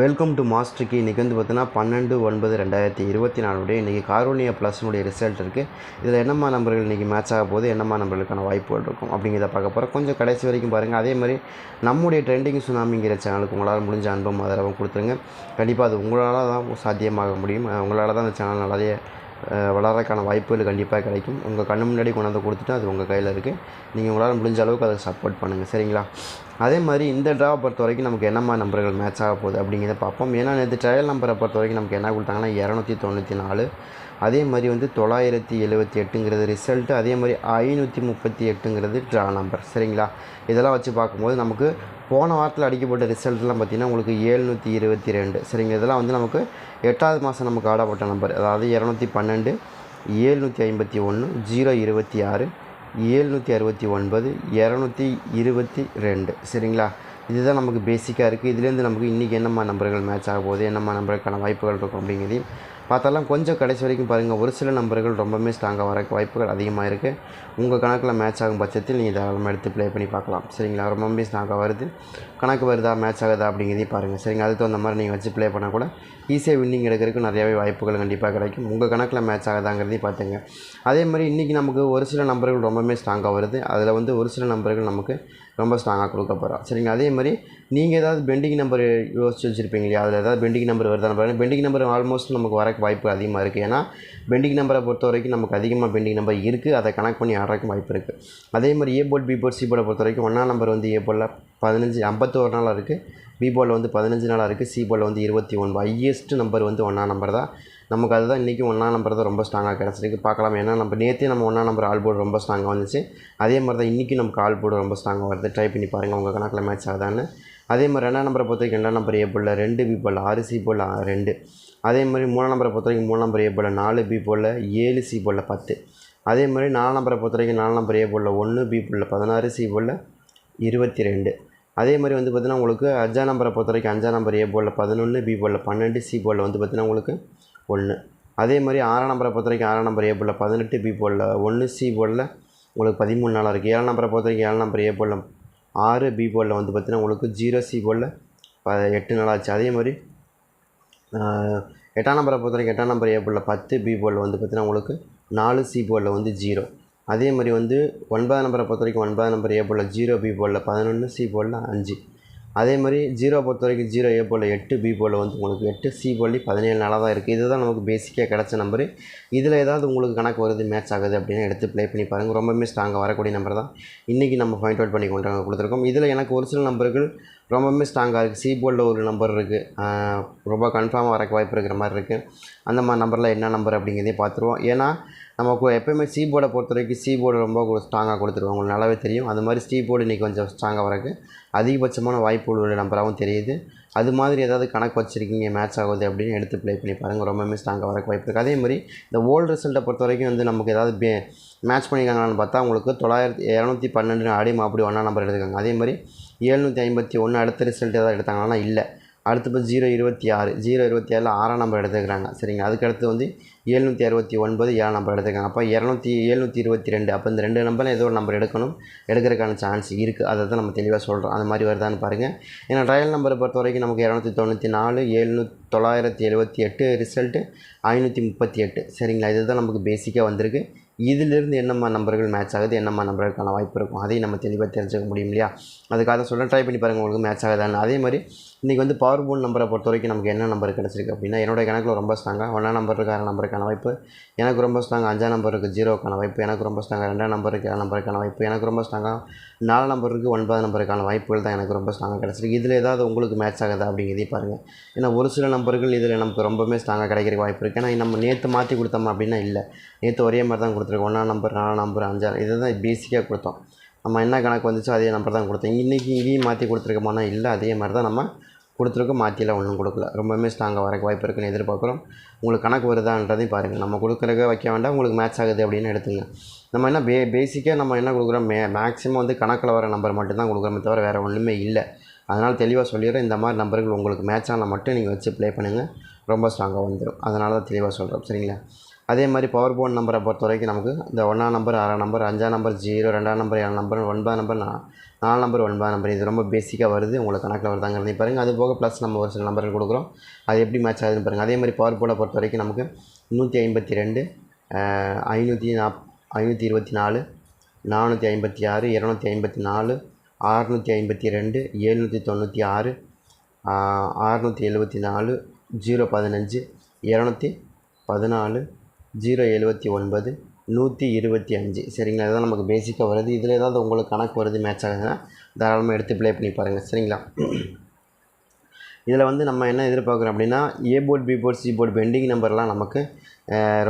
Welcome to மாஸ்டருக்கு இன்றைக்கி வந்து பார்த்தீங்கன்னா பன்னெண்டு ஒன்பது ரெண்டாயிரத்தி இருபத்தி நாலுடைய இன்றைக்கி காரோனியா ப்ளஸ்னுடைய ரிசல்ட் இருக்குது இதில் என்னம்மா நம்பர்கள் இன்றைக்கி மேட்ச் ஆக போகுது? என்னம்மா நம்பர்களுக்கான வாய்ப்புகள் இருக்கும்? அப்படிங்கிறத பார்க்க போகிறோம் கொஞ்சம் கடைசி வரைக்கும் பாருங்கள் அதே மாதிரி நம்முடைய ட்ரெண்டிங் சுனாமிங்கிற சேனலுக்கு உங்களால் முடிஞ்ச அன்பும் ஆதரவும் கொடுத்துருங்க. கண்டிப்பாக அது உங்களால் தான் சாத்தியமாக முடியும். உங்களால் தான் அந்த சேனல் நிறைய வளர்றதுக்கான வாய்ப்புகள் கண்டிப்பாக கிடைக்கும். உங்கள் கண்ணு முன்னாடி கொண்டாந்து கொடுத்துட்டு அது உங்கள் கையில் இருக்குது நீங்கள் உங்களால் முடிஞ்ச அளவுக்கு அதை சப்போர்ட் பண்ணுங்கள் சரிங்களா? அதே மாதிரி இந்த ட்ராவை பொறுத்த வரைக்கும் நமக்கு என்னம்மா நம்பர்கள் மேட்ச் ஆக போகுது அப்படிங்கிறத பார்ப்போம். ஏன்னா நேற்று ட்ரையல் நம்பரை பொறுத்த வரைக்கும் நமக்கு என்ன கொடுத்தாங்கன்னா இரநூத்தி தொண்ணூற்றி நாலு. அதே மாதிரி வந்து தொள்ளாயிரத்தி எழுபத்தி எட்டுங்கிறது ரிசல்ட்டு அதே மாதிரி ஐநூற்றி முப்பத்தி எட்டுங்கிறது ட்ரா நம்பர் சரிங்களா? இதெல்லாம் வச்சு பார்க்கும்போது நமக்கு போன வாரத்தில் அடிக்கப்பட்ட ரிசல்ட்லாம் பார்த்திங்கன்னா உங்களுக்கு ஏழ்நூற்றி இருபத்தி ரெண்டு. சரிங்க இதெல்லாம் வந்து நமக்கு எட்டாவது மாதம் நமக்கு ஆடப்பட்ட நம்பர் அதாவது இரநூத்தி பன்னெண்டு ஏழ்நூற்றி ஐம்பத்தி ஒன்று ஜீரோ இருபத்தி ஆறு ஏழ்நூற்றி அறுபத்தி ஒன்பது இரநூத்தி இருபத்தி ரெண்டு. சரிங்களா? இதுதான் நமக்கு பேசிக்காக இருக்குது இதுலேருந்து நமக்கு இன்றைக்கி என்னம்மா நம்பர்கள் மேட்ச் ஆக போகுது என்னம்மா நம்பருக்கான வாய்ப்புகள் இருக்கும் அப்படிங்கிறதையும் பார்த்தாலாம் கொஞ்சம் கடைசி வரைக்கும் பாருங்கள் ஒரு சில நம்பர்கள் ரொம்பவுமே ஸ்ட்ராங்காக வர வாய்ப்புகள் அதிகமாக இருக்குது உங்கள் கணக்கில் மேட்ச் ஆகும் பட்சத்தில் நீங்கள் தாராளமாக எடுத்து ப்ளே பண்ணி பார்க்கலாம். சரிங்களா? ரொம்பவுமே ஸ்ட்ராங்காக வருது. கணக்கு வருதா மேட்ச் ஆகுதா அப்படிங்கிறதையும் பாருங்கள் சரிங்க அதுக்கு தகுந்த மாதிரி நீங்கள் வச்சு ப்ளே பண்ணால் கூட ஈஸியாக வின்னிங் எடுக்கிறதுக்கு நிறையாவே வாய்ப்புகள் கண்டிப்பாக கிடைக்கும். உங்கள் கணக்கில் மேட்ச் ஆகுதாங்கிறதையும் பார்த்துங்க. அதே மாதிரி இன்றைக்கி நமக்கு ஒரு சில நம்பர்கள் ரொம்பவுமே ஸ்ட்ராங்காக வருது. அதில் வந்து ஒரு சில நம்பர்கள் நமக்கு ரொம்ப ஸ்ட்ராங்காக கொடுக்க போகிறோம் சரிங்க அதே மாதிரி நீங்கள் ஏதாவது பெண்டிங் நம்பர் யோசிச்சு வச்சுருப்பீங்க இல்லையா? அதில் ஏதாவது பெண்டிங் நம்பர் வருதா? பாருங்கள் பெண்டிங் நம்பர் ஆல்மோஸ்ட் நமக்கு வரக்கு வாய்ப்பு அதிகமாக இருக்குது ஏன்னா பெண்டிங் நம்பரை பொறுத்த வரைக்கும் நமக்கு அதிகமாக பெண்டிங் நம்பர் இருக்குது அதை கனெக்ட் பண்ணி ஆடுறதுக்கு வாய்ப்பு இருக்குது அதே மாதிரி A board B board C போர்டை பொறுத்த வரைக்கும் ஒன்றாம் நம்பர் வந்து ஏ போர்டில் பதினஞ்சு ஐம்பத்தோரு நாளாக இருக்குது பி போர்டில் வந்து பதினஞ்சு நாளாக இருக்குது சி போர்டில் வந்து இருபத்தி ஒன்பது. ஹையஸ்ட் நம்பர் வந்து ஒன்றாம் நம்பர் தான். நமக்கு அதுதான் இன்றைக்கி ஒன்றாம் நம்பர் தான் ரொம்ப ஸ்ட்ராங்காக கிடச்சிருக்கு. பார்க்கலாம். ஏன்னா நம்ம நேற்றே நம்ம ஒன்றாம் நம்பர் ஆல் போர்டு ரொம்ப ஸ்ட்ராங்காக வந்துச்சு. அதே மாதிரி தான் இன்றைக்கி நமக்கு ஆல் போர்டு ரொம்ப ஸ்ட்ராங்காக வருது. ட்ரை பண்ணி பாருங்கள் உங்கள் கணக்கில் மேட்ச் ஆகுதான்னு. அதே மாதிரி ரெண்டாம் நம்பரை பொறுத்த வரைக்கும் ரெண்டாம் நம்பர் ஏ போலில் ரெண்டு பி போல் ஆறு சி போலில் ரெண்டு. அதே மாதிரி மூணாம் நம்பரை பொறுத்த வரைக்கும் மூணு நம்பர் ஏ நாலு பி போலில் ஏழு சி போலில் பத்து. அதே மாதிரி நாலாம் நம்பரை பொறுத்த வரைக்கும் நாலு நம்பர் ஏ போலில் ஒன்று பி போலில் பதினாறு சி போல் இருபத்தி ரெண்டு அதே மாதிரி வந்து பார்த்திங்கன்னா உங்களுக்கு அஞ்சாம் நம்பரை பொறுத்த வரைக்கும் அஞ்சாம் நம்பர் ஏ போல் பதினொன்று பி போலில் பன்னெண்டு சி வந்து பார்த்திங்கன்னா உங்களுக்கு ஒன்று அதே மாதிரி ஆறாம் நம்பரை பொறுத்த வரைக்கும் ஆறாம் நம்பர் ஏ போலில் பதினெட்டு பி போலில் ஒன்று சி போலில் உங்களுக்கு பதிமூணு நாளாக இருக்குது ஏழாம் நம்பரை பொறுத்த வரைக்கும் ஏழாம் நம்பர் ஏ போல் ஆறு பி போலில் வந்து பார்த்திங்கன்னா உங்களுக்கு ஜீரோ சி போலில் ப எட்டு நாளாச்சு அதே மாதிரி எட்டாம் நம்பரை பொறுத்த வரைக்கும் எட்டாம் நம்பர் ஏ போலில் பத்து பி போலில் வந்து பார்த்திங்கன்னா உங்களுக்கு நாலு சி போலில் வந்து ஜீரோ அதே மாதிரி வந்து ஒன்பதாம் நம்பரை பொறுத்த வரைக்கும் ஒன்பதாம் நம்பர் ஏ போலில் ஜீரோ பி போலில் பதினொன்று சி போலில் அஞ்சு. அதே மாதிரி ஜீரோ பொறுத்த வரைக்கும் ஜீரோ ஏ போல் எட்டு பி போல் வந்து உங்களுக்கு எட்டு சி போலி பதினேழு நாளாக தான் இருக்குது இதுதான் நமக்கு பேசிக்காக கிடச்ச நம்பரு இதில் ஏதாவது உங்களுக்கு கணக்கு வருது மேட்ச் ஆகுது அப்படின்னு எடுத்து ப்ளே பண்ணி பாருங்கள் ரொம்பவுமே ஸ்ட்ராங்காக வரக்கூடிய நம்பர் தான். இன்றைக்கி நம்ம பாயிண்ட் அவுட் பண்ணி கொண்டு கொடுத்துருக்கோம். இதில் எனக்கு ஒரு சில நம்பர்கள் ரொம்பவுமே ஸ்ட்ராங்காக இருக்குது சி போர்டில் ஒரு நம்பர் இருக்குது ரொம்ப கன்ஃபார்மாக வரக்கு வாய்ப்பு இருக்கிற மாதிரி இருக்குது அந்த மாதிரி நம்பரில் என்ன நம்பர் அப்படிங்கிறதையும் பார்த்துருவோம். ஏன்னா நமக்கு எப்போயுமே சி போர்டை பொறுத்த வரைக்கும் சி போர்டு ரொம்ப ஸ்ட்ராங்காக கொடுத்துருவோம் உங்களுக்கு நல்லாவே தெரியும். அது மாதிரி சி போர்டு இன்றைக்கி கொஞ்சம் ஸ்ட்ராங்காக வரக்கு அதிகபட்சமான வாய்ப்பு உள்ள நம்பராகவும் தெரியுது. அது மாதிரி ஏதாவது கணக்கு வச்சுருக்கீங்க மேட்ச் ஆகுது அப்படின்னு எடுத்து ப்ளே பண்ணி பாருங்கள் ரொம்பவுமே ஸ்ட்ராங்காக வரக்கு வாய்ப்பு இருக்குது அதே மாதிரி இந்த ஓல்டு ரிசல்ட்டை பொறுத்த வரைக்கும் வந்து நமக்கு ஏதாவது பே மேட்ச் பண்ணியிருக்காங்களான்னு பார்த்தா உங்களுக்கு தொள்ளாயிரத்தி இரநூத்தி பன்னெண்டு ஆடி அப்படி ஒன்றா நம்பர் எடுத்துக்காங்க அதே மாதிரி ஏழ்நூற்றி ஐம்பத்தி ஒன்று அடுத்த ரிசல்ட் ஏதாவது எடுத்தாங்கன்னா இல்லை. அடுத்து இப்போ ஜீரோ இருபத்தி ஆறு ஜீரோ இருபத்தி ஆறில் ஆறாம் நம்பர் எடுத்துக்கிறாங்க. சரிங்க. அதுக்கடுத்து வந்து ஏழ்நூற்றி அறுபத்தி ஒன்பது ஏழாம் நம்பர் எடுத்துக்காங்க அப்போ இரநூத்தி எழுநூற்றி இருபத்தி ரெண்டு அப்போ இந்த ரெண்டு நம்பரில் ஏதோ ஒரு நம்பர் எடுக்கணும். எடுக்கிறதுக்கான சான்ஸ் இருக்குது அதை தான் நம்ம தெளிவாக சொல்கிறோம் அந்த மாதிரி வருதான்னு பாருங்கள் ஏன்னா ட்ரையல் நம்பரை பொறுத்த வரைக்கும் நமக்கு இரநூத்தி தொண்ணூற்றி நாலு ஏழ்நூ தொள்ளாயிரத்தி எழுபத்தி எட்டு ரிசல்ட்டு ஐநூற்றி முப்பத்தி எட்டு. சரிங்களா? இதுதான் நமக்கு பேசிக்காக வந்திருக்கு. இதிலிருந்து என்னம்மா நம்பர்கள் மேட்ச் ஆகுது? என்னம்மா நம்பர்களுக்கான வாய்ப்பு இருக்கும்? அதையும் நம்ம தெளிவாக தெரிஞ்சுக்க முடியும் இல்லையா? அதுக்காக தான் சொல்கிறேன் ட்ரை பண்ணி பாருங்கள் உங்களுக்கு மேட்ச் ஆகுதான்னு. அதே மாதிரி இன்றைக்கி வந்து பவர் போன் நம்பரை பொறுத்த வரைக்கும் நமக்கு என்ன நம்பர் கிடச்சிருக்கு அப்படின்னா என்னோடய கணக்கில் ரொம்ப ஸ்ட்ராங்காக ஒன்றாம் நம்பர் இருக்க ஆறு நம்பருக்கான வாய்ப்பு எனக்கு ரொம்ப ஸ்ட்ராங் அஞ்சாம் நம்பர் இருக்குது ஜீரோக்கான வாய்ப்பு எனக்கு ரொம்ப ஸ்ட்ராங்காக ரெண்டாம் நம்பருக்கு ஏழு நம்பருக்கான வாய்ப்பு எனக்கு ரொம்ப ஸ்ட்ராங்காக நாலு நம்பருக்கு ஒன்பது நம்பருக்கான வாய்ப்புகள் தான் எனக்கு ரொம்ப ஸ்ட்ராங்காக கிடச்சிருக்கு. இதில் ஏதாவது உங்களுக்கு மேட்ச் ஆகுதா அப்படிங்கிறதையும் பாருங்கள் ஏன்னா ஒரு சில நம்பர்கள் இதில் நமக்கு ரொம்பவே ஸ்ட்ராங்காக கிடைக்கிற வாய்ப்பு இருக்குது ஏன்னா நம்ம நேற்று மாற்றி கொடுத்தோம் அப்படின்னா இல்லை. நேற்று ஒரே மாதிரி தான் கொடுத்துருக்கோம். ஒன்றாம் நம்பர் நாலாம் நம்பர் அஞ்சாம் இதை தான் பேசிக்காக கொடுத்தோம். நம்ம என்ன கணக்கு வந்துச்சோ அதே நம்பர் தான் கொடுத்தோம். இன்றைக்கி இங்கேயும் மாற்றி கொடுத்துருக்கோமானா இல்லை அதே மாதிரி தான் நம்ம கொடுத்துருக்கோம் மாற்றியெல்லாம் ஒன்றும் கொடுக்கல. ரொம்பவுமே ஸ்ட்ராங்காக வரக்கு வாய்ப்பு இருக்குன்னு எதிர்பார்க்குறோம். உங்களுக்கு கணக்கு வருதான்றதையும் பாருங்கள் நம்ம கொடுக்குறக்க வைக்க வேண்டாம் உங்களுக்கு மேட்ச் ஆகுது அப்படின்னு எடுத்துங்க. நம்ம என்ன பே பேசிக்காக நம்ம என்ன கொடுக்குறோம்? மே மேக்ஸிமம் வந்து கணக்கில் வர நம்பர் மட்டும்தான் கொடுக்குறோமே தவிர வேறு ஒன்றுமே இல்லை. அதனால் தெளிவாக சொல்லிடுறேன். இந்த மாதிரி நம்பர்கள் உங்களுக்கு மேட்ச் ஆனால் மட்டும் நீங்கள் வச்சு ப்ளே பண்ணுங்கள் ரொம்ப ஸ்ட்ராங்காக வந்துடும் அதனால தான் தெளிவாக சொல்கிறோம் சரிங்களா? அதே மாதிரி பவர் போர்ட் நம்பரை பொறுத்த வரைக்கும் நமக்கு இந்த ஒன்றாம் நம்பர் ஆறாம் நம்பர் அஞ்சாம் நம்பர் ஜீரோ ரெண்டாம் நம்பர் ஏழாம் நம்பர் ஒன்பதாம் நம்பர் நா நாலு நம்பர் ஒன்பதாம் நம்பர் இது ரொம்ப பேசிக்காக வருது. உங்களுக்கு கணக்கில் வருதாங்கிறது பாருங்கள் அது போக ப்ளஸ் நம்ம ஒரு சில நம்பர்கள் கொடுக்குறோம். அது எப்படி மேட்ச் ஆகுதுன்னு பாருங்கள் அதே மாதிரி பவர் போலை பொறுத்த வரைக்கும் நமக்கு நூற்றி ஐம்பத்தி ரெண்டு ஐநூற்றி நாப் ஐநூற்றி இருபத்தி நாலு நானூற்றி ஐம்பத்தி ஆறு இரநூத்தி ஐம்பத்தி நாலு ஆறுநூற்றி ஐம்பத்தி ரெண்டு எழுநூற்றி தொண்ணூற்றி ஆறு ஆறுநூற்றி எழுபத்தி நாலு ஜீரோ பதினஞ்சு இரநூத்தி பதினாலு ஜீரோ எழுபத்தி ஒன்பது நூற்றி இருபத்தி அஞ்சு. சரிங்களா? இதுதான் நமக்கு பேசிக்காக வருது. இதில் ஏதாவது உங்களுக்கு கணக்கு வருது மேட்ச் ஆகுதுன்னா தாராளமாக எடுத்து ப்ளே பண்ணி பாருங்கள் சரிங்களா? இதில் வந்து நம்ம என்ன எதிர்பார்க்குறோம் அப்படின்னா A board B board C board pending நம்பர்லாம் நமக்கு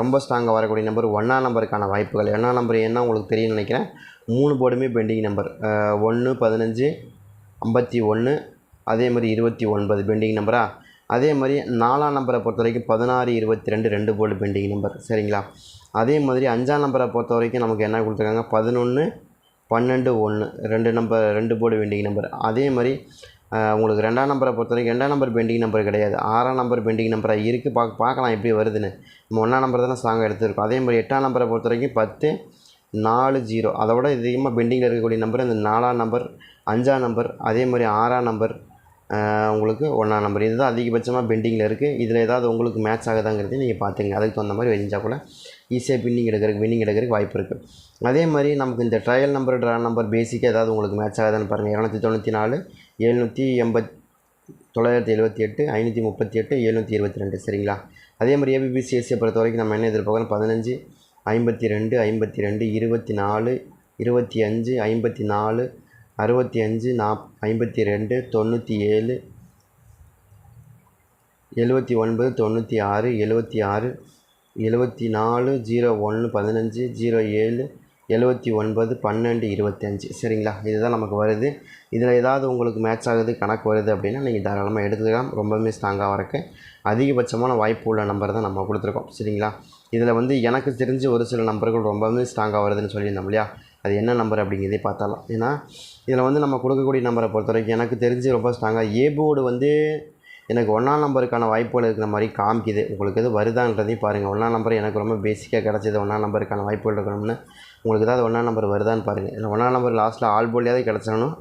ரொம்ப ஸ்ட்ராங்காக வரக்கூடிய நம்பர் ஒன்றாம் நம்பருக்கான வாய்ப்புகள். ஒன்றாம் நம்பர் என்ன உங்களுக்கு தெரியும்னு நினைக்கிறேன். மூணு போர்டுமே பெண்டிங் நம்பர் ஒன்று பதினஞ்சு ஐம்பத்தி ஒன்று அதே மாதிரி இருபத்தி ஒன்பது பெண்டிங் நம்பரா அதே மாதிரி நாலாம் நம்பரை பொறுத்த வரைக்கும் பதினாறு இருபத்தி ரெண்டு ரெண்டு போர்டு பெண்டிங் நம்பர் சரிங்களா? அதே மாதிரி அஞ்சாம் நம்பரை பொறுத்த வரைக்கும் நமக்கு என்ன கொடுத்துருக்காங்க? பதினொன்று பன்னெண்டு ஒன்று ரெண்டு நம்பர் ரெண்டு போர்டு பெண்டிங் நம்பர் அதே மாதிரி உங்களுக்கு ரெண்டாம் நம்பரை பொறுத்த வரைக்கும் ரெண்டாம் நம்பர் பெண்டிங் நம்பர் கிடையாது. ஆறாம் நம்பர் பெண்டிங் நம்பராக இருக்குது பார்க்க பார்க்கலாம் எப்படி வருதுன்னு. நம்ம ஒன்றாம் நம்பர் தானே ஸ்ட்ராங்காக எடுத்துருக்கோம். அதே மாதிரி எட்டாம் நம்பரை பொறுத்த வரைக்கும் பத்து நாலு ஜீரோ அதை விட அதிகமாக பெண்டிங்கில் இருக்கக்கூடிய நம்பர் அந்த நாலாம் நம்பர் அஞ்சாம் நம்பர் அதே மாதிரி ஆறாம் நம்பர் உங்களுக்கு ஒன்றாம் நம்பர் இது தான் அதிகபட்சமாக பெண்டிங்கில் இருக்குது இதில் ஏதாவது உங்களுக்கு மேட்ச் ஆகுதாங்கிறதை நீங்கள் பார்த்துங்க அதுக்கு தகுந்த மாதிரி வெஞ்சால் கூட ஈஸியாக பின்னிங் எடுக்கிறதுக்கு வின்னிங் எடுக்கிறதுக்கு வாய்ப்பு இருக்குது அதே மாதிரி நமக்கு இந்த ட்ரையல் நம்பர் ட்ரா நம்பர் பேசிக்காக ஏதாவது உங்களுக்கு மேட்ச் ஆகுதான்னு பாருங்கள் இரநூத்தி தொண்ணூற்றி நாலு எழுநூற்றி எண்பத் தொள்ளாயிரத்தி எழுபத்தி எட்டு ஐநூற்றி முப்பத்தி எட்டு எழுநூற்றி இருபத்தி ரெண்டு. சரிங்களா? அதே மாதிரி ஏபிபிசிஎஸ்சியை பொறுத்த வரைக்கும் நம்ம என்ன எதிர்பார்க்குறோம் பதினஞ்சு ஐம்பத்தி ரெண்டு ஐம்பத்தி ரெண்டு இருபத்தி நாலு இருபத்தி அஞ்சு ஐம்பத்தி நாலு அறுபத்தி அஞ்சு நாப் ஐம்பத்தி ரெண்டு தொண்ணூற்றி ஏழு எழுபத்தி ஒன்பது தொண்ணூற்றி ஆறு எழுபத்தி ஆறு எழுபத்தி நாலு ஜீரோ ஒன்று பதினஞ்சு ஜீரோ ஏழு எழுபத்தி ஒன்பது பன்னெண்டு இருபத்தஞ்சு சரிங்களா? இதுதான் நமக்கு வருது. இதில் ஏதாவது உங்களுக்கு மேட்ச் ஆகுது கணக்கு வருது அப்படின்னா நீங்கள் தாராளமாக எடுத்துக்கலாம். ரொம்பவுமே ஸ்ட்ராங்காக வரக்கு அதிகபட்சமான வாய்ப்பு உள்ள நம்பர் தான் நம்ம கொடுத்துருக்கோம். சரிங்களா? இதில் வந்து எனக்கு தெரிஞ்ச ஒரு சில நம்பர்கள் ரொம்பவுமே ஸ்ட்ராங்காக வருதுன்னு சொல்லியிருந்தோம் இல்லையா? அது என்ன நம்பர் அப்படிங்கிறதே பார்த்தாலும். ஏன்னா இதில் வந்து நம்ம கொடுக்கக்கூடிய நம்பரை பொறுத்த வரைக்கும் எனக்கு தெரிஞ்சு ரொம்ப ஸ்ட்ராங்காக ஏ போர்டு வந்து எனக்கு ஒன்றாம் நம்பருக்கான வாய்ப்புகள் இருக்கிற மாதிரி காமிக்குது. உங்களுக்கு எது வருதான்றதையும் பாருங்கள் ஒன்றாம் நம்பர் எனக்கு ரொம்ப பேசிக்காக கிடச்சிது ஒன்றாம் நம்பருக்கான வாய்ப்புகள் இருக்கணும்னு உங்களுக்கு ஏதாவது ஒன்றாம் நம்பர் வருதான்னு பாருங்கள் இல்லை ஒன்றாம் நம்பர் லாஸ்ட்டில் ஆல் போலியாவது கிடச்சிடணும்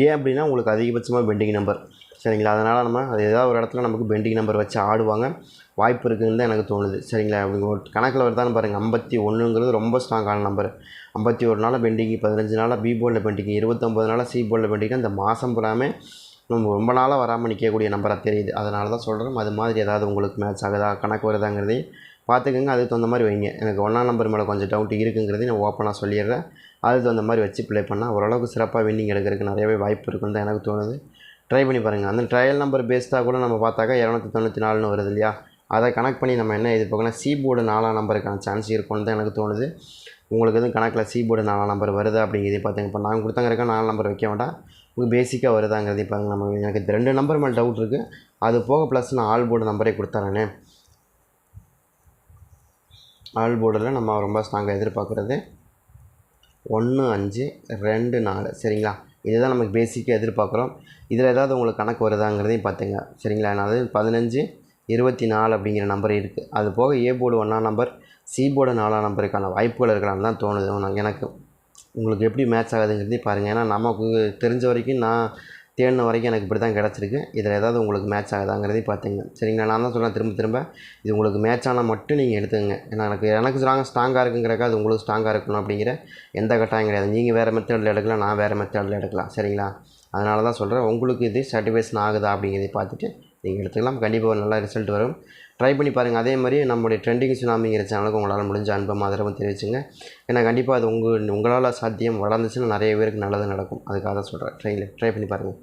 ஏன் அப்படின்னா உங்களுக்கு அதிகபட்சமாக பெண்டிங் நம்பர் சரிங்களா? அதனால் நம்ம அது ஏதாவது ஒரு இடத்துல நமக்கு பெண்டிங் நம்பர் வச்சு ஆடுவாங்க. வாய்ப்பு இருக்குதுன்னு தான் எனக்கு தோணுது. சரிங்களா? அப்படி ஒரு கணக்கில் வருதான்னு பாருங்கள் ஐம்பத்தி ஒன்றுங்கிறது ரொம்ப ஸ்ட்ராங்கான நம்பர் ஐம்பத்தி ஒரு நாள் பெண்டிங் பதினஞ்சு நாளாக பி போர்டில் பெண்டிங் இருபத்தொம்பது நாளாக சி போர்டில் பெண்டிங் இந்த மாதம் பூராமே நம்ம ரொம்ப நாளாக வராமல் நிற்கக்கூடிய நம்பராக தெரியுது. அதனால தான் சொல்கிறோம் அது மாதிரி ஏதாவது உங்களுக்கு மேட்ச் ஆகுதா? கணக்கு வருதாங்கிறதையும் பார்த்துக்கோங்க. அதுக்கு தகுந்த மாதிரி வைங்க. எனக்கு ஒன்றாம் நம்பர் மேலே கொஞ்சம் டவுட் இருக்குங்கிறதையும் நான் ஓப்பனாக சொல்லிடுறேன். அதுக்கு தகுந்த மாதிரி வச்சு ப்ளே பண்ணால் ஓரளவுக்கு சிறப்பாக வின்னிங் எடுக்கிறதுக்கு நிறையவே வாய்ப்பு இருக்குன்னு தான் எனக்கு தோணுது. ட்ரை பண்ணி பாருங்கள் அந்த ட்ரையல் நம்பர் பேஸ்டாக கூட நம்ம பார்த்தாக்கா இரநூத்தி தொண்ணூற்றி நாலுன்னு வருது இல்லையா? அதை கனெக்ட் பண்ணி நம்ம என்ன எதிர்பார்க்கணும் சி போர்டு நாலாம் நம்பருக்கான சான்ஸ் இருக்கும்னு தான் எனக்கு தோணுது. உங்களுக்கு எதுவும் கணக்கில் சி போர்டு நாலாம் நம்பர் வருதா அப்படிங்கிறதையும் பார்த்துங்க. இப்போ நாங்கள் கொடுத்தாங்க இருக்க நாலு நம்பர் வைக்க வேண்டாம். உங்களுக்கு பேசிக்காக வருதாங்கிறதையும் பாருங்கள் நம்ம எனக்கு ரெண்டு நம்பர் மேலே டவுட் இருக்குது அது போக ப்ளஸ் நான் ஆல் போர்டு நம்பரே கொடுத்துறேனே. ஆல் போர்டில் நம்ம ரொம்ப ஸ்ட்ராங்காக எதிர்பார்க்குறது. ஒன்று அஞ்சு ரெண்டு நாலு. சரிங்களா? இதுதான் நமக்கு பேசிக்காக எதிர்பார்க்குறோம். இதில் ஏதாவது உங்களுக்கு கணக்கு வருதாங்கிறதையும் பார்த்துங்க. சரிங்களா? நான் அது பதினஞ்சு இருபத்தி நாலு அப்படிங்கிற நம்பர் இருக்குது அது போக ஏ போர்டு ஒன்றாம் நம்பர் சி போர்டு நாலாம் நம்பருக்கான வாய்ப்புகள் இருக்கலாம்னு தான் தோணுது. எனக்கு உங்களுக்கு எப்படி மேட்ச் ஆகுதுங்கிறதையும் பாருங்கள் ஏன்னா நமக்கு தெரிஞ்ச வரைக்கும் நான் தேடின வரைக்கும் எனக்கு இப்படி தான் கிடச்சிருக்கு. இதில் ஏதாவது உங்களுக்கு மேட்ச் ஆகுதாங்கிறதையும் பார்த்துங்க. சரிங்களா? நான் தான் சொல்கிறேன் திரும்ப திரும்ப இது உங்களுக்கு மேட்ச் ஆனால் மட்டும் நீங்கள் எடுத்துங்க ஏன்னா எனக்கு எனக்கு ஸ்ட்ராங் ஸ்ட்ராங்காக இருக்குங்கிறக்கா அது உங்களுக்கு ஸ்ட்ராங்காக இருக்கணும் அப்படிங்கிற எந்த கட்டாயம் கிடையாது. நீங்கள் வேறு மெத்தடில் எடுக்கலாம் நான் வேறு மெத்தடில் எடுக்கலாம். சரிங்களா? அதனால தான் சொல்கிறேன் உங்களுக்கு இது சாட்டிஸ்ஃபேக்ஷன் ஆகுதா அப்படிங்கிறதை பார்த்துட்டு நீங்கள் எடுத்துக்கலாம். கண்டிப்பாக ஒரு நல்ல ரிசல்ட் வரும். ட்ரை பண்ணி பாருங்கள் அதே மாதிரி நம்மளுடைய ட்ரெண்டிங் சுனாமிங்கிற சேனலுக்கு உங்களால் முடிஞ்ச அன்பம் ஆதரவும் தெரிவிச்சுங்க. ஏன்னா கண்டிப்பாக அது உங்கள் உங்களால் சாத்தியம் வளர்ந்துச்சுன்னா நிறைய பேருக்கு நல்லது நடக்கும். அதுக்காக தான் சொல்கிறேன் ட்ரையில் ட்ரை பண்ணி பாருங்கள்